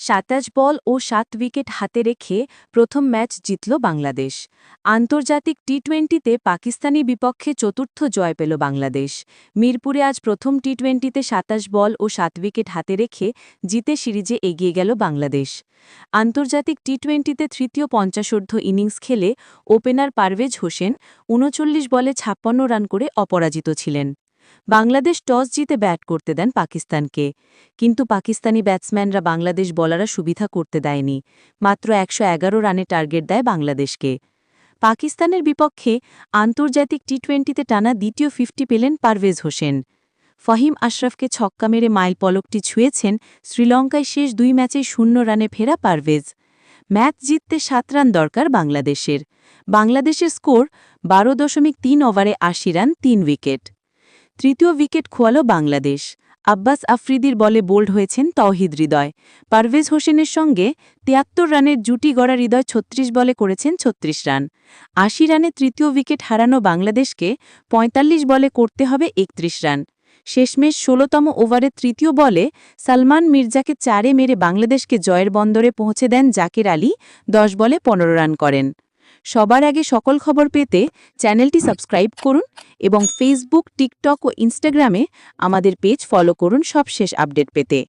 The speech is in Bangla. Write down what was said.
সাতাশ বল ও সাত উইকেট হাতে রেখে প্রথম ম্যাচ জিতল বাংলাদেশ। আন্তর্জাতিক টি টোয়েন্টিতে পাকিস্তানি বিপক্ষে চতুর্থ জয় পেল বাংলাদেশ। মিরপুরে আজ প্রথম টি টোয়েন্টিতে সাতাশ বল ও সাত উইকেট হাতে রেখে জিতে সিরিজে এগিয়ে গেল বাংলাদেশ। আন্তর্জাতিক টি টোয়েন্টিতে তৃতীয় পঞ্চাশোর্ধ ইনিংস খেলে ওপেনার পারভেজ হোসেন উনচল্লিশ বলে ছাপ্পান্ন রান করে অপরাজিত ছিলেন। বাংলাদেশ টস জিতে ব্যাট করতে দেন পাকিস্তানকে। কিন্তু পাকিস্তানি ব্যাটসম্যানরা বাংলাদেশ বলারা সুবিধা করতে দেয়নি। মাত্র একশ এগারো রানে টার্গেট দেয় বাংলাদেশকে। পাকিস্তানের বিপক্ষে আন্তর্জাতিক টি টোয়েন্টিতে টানা দ্বিতীয় ফিফটি পেলেন পারভেজ হোসেন। ফহিম আশরাফকে ছক্কা মেরে মাইল পলকটি ছুঁয়েছেন শ্রীলঙ্কায় শেষ দুই ম্যাচে শূন্য রানে ফেরা পারভেজ। ম্যাচ জিততে সাত রান দরকার বাংলাদেশের। বাংলাদেশের স্কোর বারো দশমিক তিন ওভারে আশি রান, তিন উইকেট। তৃতীয় উইকেট খোয়াল বাংলাদেশ। আব্বাস আফ্রিদির বলে বোল্ড হয়েছেন তৌহিদ হৃদয়। পারভেজ হোসেনের সঙ্গে তিয়াত্তর রানের জুটি গড়া হৃদয় ছত্রিশ বলে করেছেন ছত্রিশ রান। আশি রানে তৃতীয় উইকেট হারানো বাংলাদেশকে ৪৫ বলে করতে হবে একত্রিশ রান। শেষমেশ ষোলতম ওভারের তৃতীয় বলে সালমান মির্জাকে চারে মেরে বাংলাদেশকে জয়ের বন্দরে পৌঁছে দেন জাকির আলী, দশ বলে পনেরো রান করেন। সবার আগে সকল খবর পেতে চ্যানেলটি সাবস্ক্রাইব করুন এবং ফেসবুক টিকটক ও ইনস্টাগ্রামে আমাদের পেজ ফলো করুন সবশেষ আপডেট পেতে।